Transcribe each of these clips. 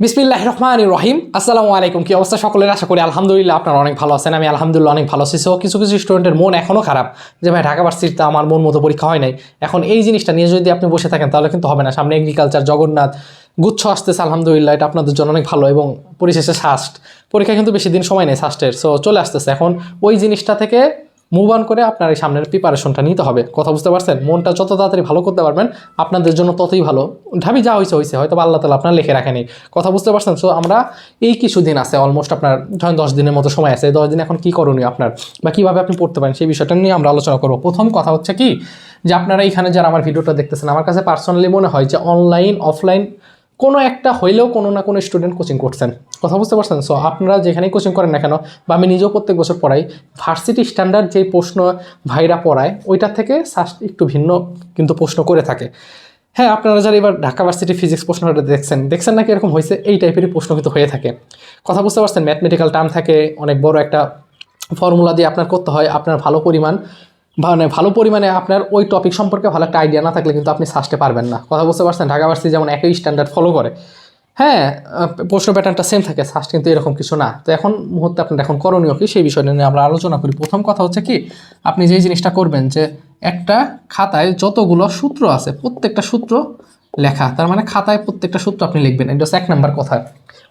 বিসমিল্লাহ রহমান রহিম আসসালামু আলাইকুম। কি অবস্থা সকলের? আশা করি আলহামদুলিল্লাহ আপনারা অনেক ভালো আছেন, আমি আলহামদুলিল্লাহ অনেক ভালো আছি। সো কিছু কিছু স্টুডেন্টের মন এখনও খারাপ। যে ভাই, ঢাকা ভার্সিটিতে আমার মন মতো পরীক্ষা হয় নাই। এখন এই জিনিসটা নিয়ে যদি আপনি বসে থাকেন, তাহলে কিন্তু হবে না। সামনে এগ্রিকালচার জগন্নাথ, গুচ্ছ আসতেছে, আলহামদুলিল্লাহ। এটা আপনাদের জন্য অনেক ভালো এবং পরিশেষে সাস্ট পরীক্ষা কিন্তু বেশি দিন সময় নেই সাস্টের সো চলে আসতেছে। এখন ওই জিনিসটা থেকে মুভ অন করে আপনার এই সামনের প্রিপারেশনটা নিতে হবে। কথা বুঝতে পারছেন? মনটা যত তাড়াতাড়ি ভালো করতে পারবেন, আপনাদের জন্য ততই ভালো। ঢাবি যা হয়েছে হয়েছে হয়তো আল্লাহ তালা আপনার লিখে রাখেনি। কথা বুঝতে পারছেন? সো আমরা এই কিছুদিন আছে অলমোস্ট আপনার ধরেন দশ দিনের মতো সময় আছে। দশ দিন এখন কী করণীয় আপনার? বা কীভাবে আপনি পড়তে পারেন? সেই বিষয়টা নিয়ে আমরা আলোচনা করব। প্রথম কথা হচ্ছে কি? যে আপনারা এখানে যারা আমার ভিডিওটা দেখতেছেন, আমার কাছে পার্সোনালি মনে হয় যে অনলাইন অফলাইন কোনো একটা হইলেও কোনো না কোনো স্টুডেন্ট কোচিং করছেন। কথা বুঝতে পারছেন? সো আপনারা যেখানেই কোচিং করেন না কেন, বা আমি নিজেও প্রত্যেক বছর পড়াই ভার্সিটি স্ট্যান্ডার্ড যেই প্রশ্ন ভাইরা পড়ায়, ওইটার থেকে একটু ভিন্ন কিন্তু প্রশ্ন করে থাকে। হ্যাঁ আপনারা যারা এবার ঢাকা ভার্সিটি ফিজিক্স প্রশ্নটা দেখছেন দেখছেন নাকি এরকম হয়েছে? এই টাইপেরই প্রশ্ন কিন্তু হয়ে থাকে। কথা বুঝতে পারছেন? ম্যাথমেটিক্যাল টার্ম থাকে, অনেক বড় একটা ফর্মুলা দিয়ে আপনার করতে হয়, আপনার ভালো পরিমাণ মানে ভালো পরিমাণে আপনার ওই টপিক সম্পর্কে ভালো একটা আইডিয়া না থাকলে কিন্তু আপনি সাজতে পারবেন না। কথা বুঝতে পারছেন? ঢাকা ভার্সিটি যেমন একই স্ট্যান্ডার্ড ফলো করে। হ্যাঁ প্রশ্ন প্যাটার্নটা সেম থাকে সাস্ট কিন্তু এরকম কিছু না। তো এখন মুহূর্তে আপনার এখন করণীয় কি? সেই বিষয় নিয়ে আমরা আলোচনা করি। প্রথম কথা হচ্ছে কি, আপনি যেই জিনিসটা করবেন যে একটা খাতায় যতগুলো সূত্র আছে, প্রত্যেকটা সূত্র লেখা, তার মানে খাতায় প্রত্যেকটা সূত্র আপনি লিখবেন, এটা হচ্ছে এক নাম্বার কথা।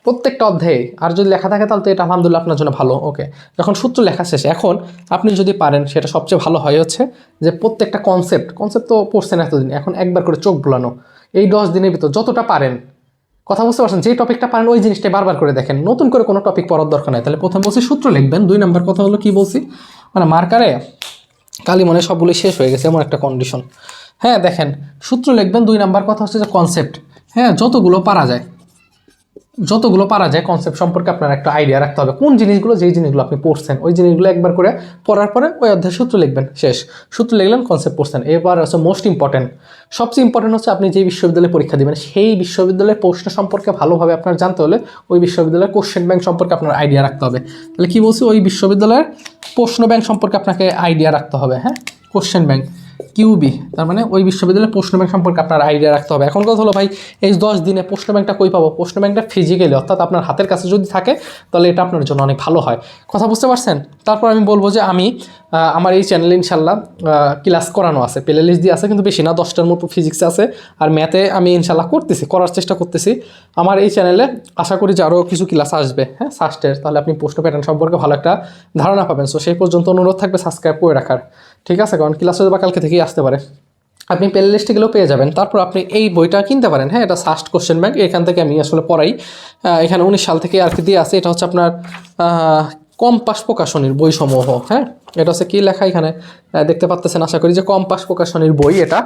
প্রত্যেকটা অধ্যায়ে, আর যদি লেখা থাকে তাহলে তো এটা আলহামদুলিল্লাহ আপনার জন্য ভালো, ওকে। যখন সূত্র লেখা শেষ, এখন আপনি যদি পারেন, সেটা সবচেয়ে ভালো হয় হচ্ছে যে প্রত্যেকটা কনসেপ্ট কনসেপ্ট তো পড়ছেন এতদিন, এখন একবার করে চোখ বোলানো, এই দশ দিনের ভিতর যতটা পারেন, কথা বুঝতে পারছেন? যে টপিকটা পারেন, ওই জিনিসটা বারবার করে দেখেন, নতুন করে কোনো টপিক পড়ার দরকার নাই। তাহলে প্রথম বলছি সূত্র লিখবেন, দুই নাম্বার কথা হলো কি বলছি? মানে মার্কারে কালি মনে সবগুলোই শেষ হয়ে গেছে, এমন একটা কন্ডিশন হ্যাঁ দেখেন, সূত্র লিখবেন দুই নাম্বার কথা হচ্ছে যে কনসেপ্ট হ্যাঁ যতগুলো পারা যায়, যতগুলো পারা যায় কনসেপ্ট সম্পর্কে আপনার একটা আইডিয়া রাখতে হবে। কোন জিনিসগুলো, যেই জিনিসগুলো আপনি পড়ছেন, ওই জিনিসগুলো একবার করে পড়ার পরে ওই অধ্যায় সূত্র লিখবেন। শেষ। সূত্র লিখলেন কনসেপ্ট পড়ছেন। এবার হচ্ছে মোস্ট ইম্পর্টেন্ট সবচেয়ে ইম্পর্টেন্ট হচ্ছে আপনি যে বিশ্ববিদ্যালয়ে পরীক্ষা দেবেন, সেই বিশ্ববিদ্যালয়ের প্রশ্ন সম্পর্কে ভালোভাবে আপনার জানতে হলে ওই বিশ্ববিদ্যালয়ের কোশ্চেন ব্যাংক সম্পর্কে আপনার আইডিয়া রাখতে হবে। তাহলে কী বলছি? ওই বিশ্ববিদ্যালয়ের প্রশ্ন ব্যাংক সম্পর্কে আপনাকে আইডিয়া রাখতে হবে হ্যাঁ? কোশ্চেন ব্যাংক কিউবি তার মানে ওই বিশ্ববিদ্যালয়ের প্রশ্ন ব্যাংক সম্পর্কে আপনার আইডিয়া রাখতে হবে। এখন কথা হলো ভাই, এই দশ দিনে প্রশ্ন ব্যাংকটা কই পাবো? প্রশ্ন ব্যাংকটা ফিজিক্যালি অর্থাৎ আপনার হাতের কাছে যদি থাকে, তাহলে এটা আপনার জন্য অনেক ভালো হয়। কথা বুঝতে পারছেন? তারপর আমি বলব যে আমি আমার এই চ্যানেলে ইনশাল্লাহ ক্লাস করানো আছে। প্লে লিস্ট দিয়ে আছে, কিন্তু বেশি না, দশটার মতো ফিজিক্স আছে। আর ম্যাথে আমি ইনশাল্লাহ করতেছি, করার চেষ্টা করতেছি। আমার এই চ্যানেলে আশা করি যে আরও কিছু ক্লাস আসবে। হ্যাঁ সাস্টের তাহলে আপনি প্রশ্ন প্যাটার্ন সম্পর্কে ভালো একটা ধারণা পাবেন। সো সেই পর্যন্ত অনুরোধ থাকবে সাবস্ক্রাইব করে রাখার। ঠিক আছে, কারণ ক্লাস বা কালকে থেকেই আসতে পারে। আপনি প্লে লিস্টে গেলেও পেয়ে যাবেন। তারপর আপনি এই বইটা কিনতে পারেন। হ্যাঁ এটা সাস্ট কোশ্চেন ব্যাংক এখান থেকে আমি আসলে পড়াই। এখানে উনিশ সাল থেকে আর কি দিয়ে আছে। এটা হচ্ছে আপনার কম কম্পাস প্রকাশনীর বই সমূহ হ্যাঁ এটা হচ্ছে কী লেখা এখানে? দেখতে পাচ্তেছেন আশা করি যে কম্পাস প্রকাশনীর বই এটা।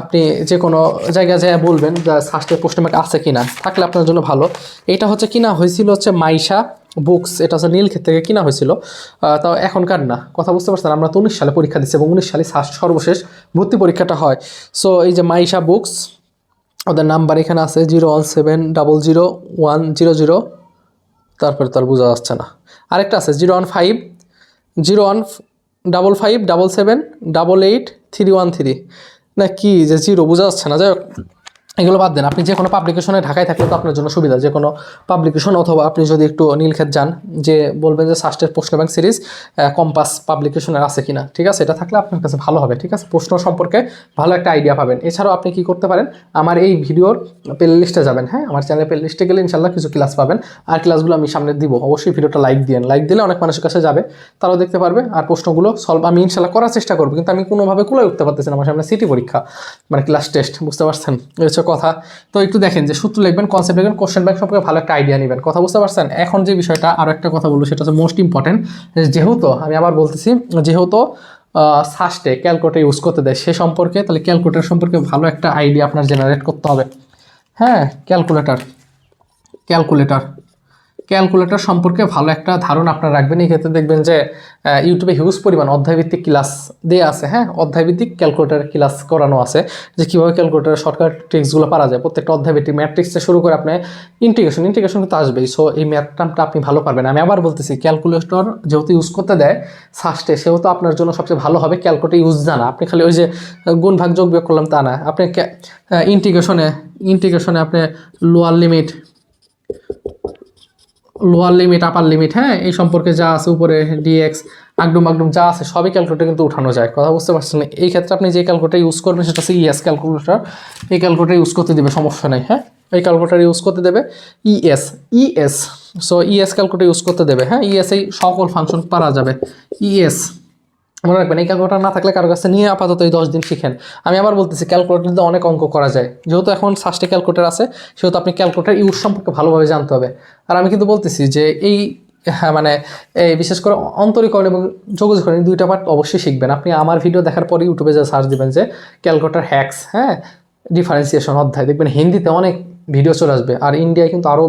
আপনি যে কোনো জায়গায় যায় বলবেন যে সাস্টের প্রশ্ন ব্যাংক আছে কিনা, থাকলে আপনার জন্য ভালো। এটা হচ্ছে কিনা হয়েছিল হচ্ছে মাইশা বুকস এটা হচ্ছে নীলক্ষেত থেকে কিনা হয়েছিল। তাও এখনকার না, কথা বুঝতে পারছেন? আমরা তো উনিশ সালে পরীক্ষা দিচ্ছি এবং উনিশ সালে সর্বশেষ ভর্তি পরীক্ষাটা হয়। সো এই যে মাইশা বুকস ওদের নাম্বার এখানে আছে zero one seven double zero one zero zero তারপরে তো আর বোঝা যাচ্ছে না। আরেকটা আছে zero one five zero one double five double seven double eight three one three না কি যে জিরো বোঝা যাচ্ছে না? যাই হোক। এগুলো বাদ দেন। আপনি যে কোনো পাবলিকেশনে ঢাকায় থাকলে তো আপনার জন্য সুবিধা। যে কোনো পাবলিকেশন অথবা আপনি যদি একটু নীলক্ষেত যান, যে বলবেন যে সাস্টের প্রশ্ন ব্যাংক সিরিজ কম্পাস পাবলিকেশনের আছে কিনা, ঠিক আছে? এটা থাকলে আপনার কাছে ভালো হবে, ঠিক আছে? প্রশ্ন সম্পর্কে ভালো একটা আইডিয়া পাবেন। এছাড়াও আপনি কি করতে পারেন? আমার এই ভিডিওর প্লে লিস্টে যাবেন হ্যাঁ? আমার চ্যানেল প্লে লিস্টে গেলে ইনশাল্লাহ কিছু ক্লাস পাবেন। আর ক্লাসগুলো আমি সামনে দিব। অবশ্যই ভিডিওটা লাইক দিন লাইক দিলে অনেক মানুষের কাছে যাবে, তারাও দেখতে পারবে। আর প্রশ্নগুলো সলভ আমি ইনশাল্লাহ করার চেষ্টা করব, কিন্তু আমি কোনোভাবে কুলে উঠতে পারতেছি না। আমার সামনে সিটি পরীক্ষা মানে ক্লাস টেস্ট বুঝতে পারছেন? কথা। তো একটু দেখেন যে সূত্র লিখবেন কনসেপ্ট লিখবেন কোশ্চেন ব্যাংক সম্পর্কে ভালো একটা আইডিয়া নেবেন। কথা বুঝতে পারছেন? এখন যে বিষয়টা আরও একটা কথা বলব, সেটা হচ্ছে মোস্ট ইম্পর্টেন্ট যেহেতু, আমি আবার বলতেছি, যেহেতু সাস্টে ক্যালকুলেটার ইউজ করতে দেয়, সে সম্পর্কে, তাহলে ক্যালকুলেটার সম্পর্কে ভালো একটা আইডিয়া আপনার জেনারেট করতে হবে। হ্যাঁ ক্যালকুলেটর ক্যালকুলেটর ক্যালকুলেটর সম্পর্কে ভালো একটা ধারণা আপনারা রাখবেন। এই ক্ষেত্রে দেখবেন যে ইউটিউবে হিউজ পরিমাণ অধ্যায়ভিত্তিক ক্লাস দেওয়া আছে হ্যাঁ? অধ্যায়ভিত্তিক ক্যালকুলেটার ক্লাস করানো আছে, যে কীভাবে ক্যালকুলেটারের শর্টকাট ট্রিক্সগুলো পারা যায়। প্রত্যেকটা অধ্যায়ভিত্তিক ম্যাট্রিক্সে শুরু করে আপনি ইন্টিগ্রেশন ইন্টিগ্রেশন কিন্তু আসবেই। সো এই ম্যাথ আপনি ভালো পারবেন। আমি আবার বলতেছি ক্যালকুলেটর যেহেতু ইউজ করতে দেয় ফার্স্টে সেহেতু আপনার জন্য সবচেয়ে ভালো হবে ক্যালকুলেটর ইউজ জানা। আপনি খালি ওই যে গুণ ভাগ যোগ বিয়োগ করলাম তা না। আপনি ইন্টিগ্রেশনে ইন্টিগ্রেশনে আপনি lower limit lower limit upper limit হ্যাঁ এই সম্পর্কে যা আছে, উপরে ডিএক্স আগডুম আগডুম যা আছে, সবই ক্যালকুলেটর কিন্তু উঠানো যায়। কথা বুঝতে পারছেন? এই ক্ষেত্রে আপনি যে ক্যালকুলেটার ইউজ করবেন, সেটা হচ্ছে ইএস ক্যালকুলেটর এই ক্যালকুলেটার ইউজ করতে দেবে, সমস্যা নেই হ্যাঁ? এই ক্যালকুলেটার ইউজ করতে দেবে ES ES so ES calculator use করতে দেবে হ্যাঁ? ইএস এই সকল ফাংশন পারা যাবে ইএস মনে রাখবেন, এই ক্যালকুলেটার না থাকলে কারও কাছে নিয়ে আপাতত এই দশ দিন শিখেন। আমি আবার বলতেছি ক্যালকুলেটার দিয়ে অনেক অঙ্ক করা যায়। যেহেতু এখন সাস্টে ক্যালকুলেটার আছে, সেহেতু আপনি ক্যালকুলেটার ইউজ সম্পর্কে ভালোভাবে জানতে হবে। আর আমি কিন্তু বলতেছি যে এই হ্যাঁ মানে এই বিশেষ করে অন্তরীকরণ এবং যোগাযোগকরণ এই দুইটা পার্ট অবশ্যই শিখবেন। আপনি আমার ভিডিও দেখার পরে ইউটিউবে যা সার্চ দিবেন যে ক্যালকুলেটার হ্যাক্স হ্যাঁ ডিফারেন্সিয়েশন অধ্যায়, দেখবেন হিন্দিতে অনেক ভিডিও চলে আসবে। আর ইন্ডিয়ায় কিন্তু আরও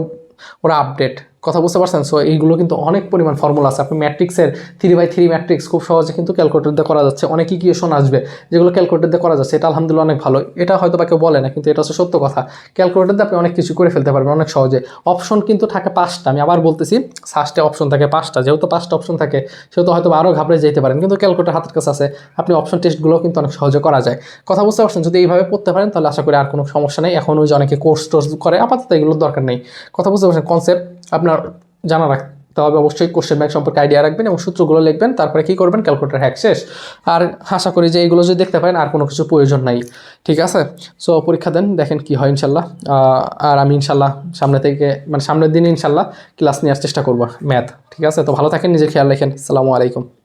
ওরা আপডেট কথা বুঝতে পারছেন? সো এইগুলো কিন্তু অনেক পরিমাণ ফর্মুলা আছে। আপনি ম্যাট্রিক্সের থ্রি বাই থ্রি ম্যাট্রিক্স খুব সহজে কিন্তু ক্যালকুলেটর দিয়ে করা যাচ্ছে। অনেক ইকুয়েশন আসবে যেগুলো ক্যালকুলেটর দিয়ে করা যাচ্ছে। এটা আলহামদুলিল্লাহ অনেক ভালো। এটা হয়তো বা কেউ বলে না, কিন্তু এটা হচ্ছে সত্য কথা। ক্যালকুলেটর দিয়ে আপনি অনেক কিছু করে ফেলতে পারবেন অনেক সহজে। অপশন কিন্তু থাকে পাঁচটা। আমি আবার বলতেছি সাস্টে অপশন থাকে পাঁচটা। যেহেতু পাঁচটা অপশন থাকে, সেহেতু হয়তো আরও ঘাবড়ে যেতে পারেন। কিন্তু ক্যালকুলেটর হাতের কাছে আছে। আপনি অপশন টেস্টগুলো কিন্তু অনেক সহজে করা যায়। কথা বুঝতে পারছেন? যদি এইভাবে পড়তে পারেন, তাহলে আশা করি আর কোনো সমস্যা নেই। এখন ওই যে অনেকে কোর্স টোর্স করে, আপাতত এগুলোর দরকার নেই। কথা বুঝতে পারছেন? কনসেপ্ট আপনার জানা রাখতে হবে অবশ্যই কোশ্চেন ব্যাংক সম্পর্কে আইডিয়া রাখবেন এবং সূত্রগুলো লিখবেন, তারপরে কী করবেন? ক্যালকুলেটার হ্যাক শেষ। আর আশা করি যে এইগুলো যদি দেখতে পারেন, আর কোনো কিছু প্রয়োজন নাই। ঠিক আছে? সো পরীক্ষা দেন, দেখেন কি হয় ইনশাল্লাহ। আর আমি ইনশাল্লাহ সামনে থেকে মানে সামনের দিন ইনশাল্লাহ ক্লাস নেওয়ার চেষ্টা করব ম্যাথ ঠিক আছে? তো ভালো থাকেন, নিজের খেয়াল রাখেন। আসসালামু আলাইকুম।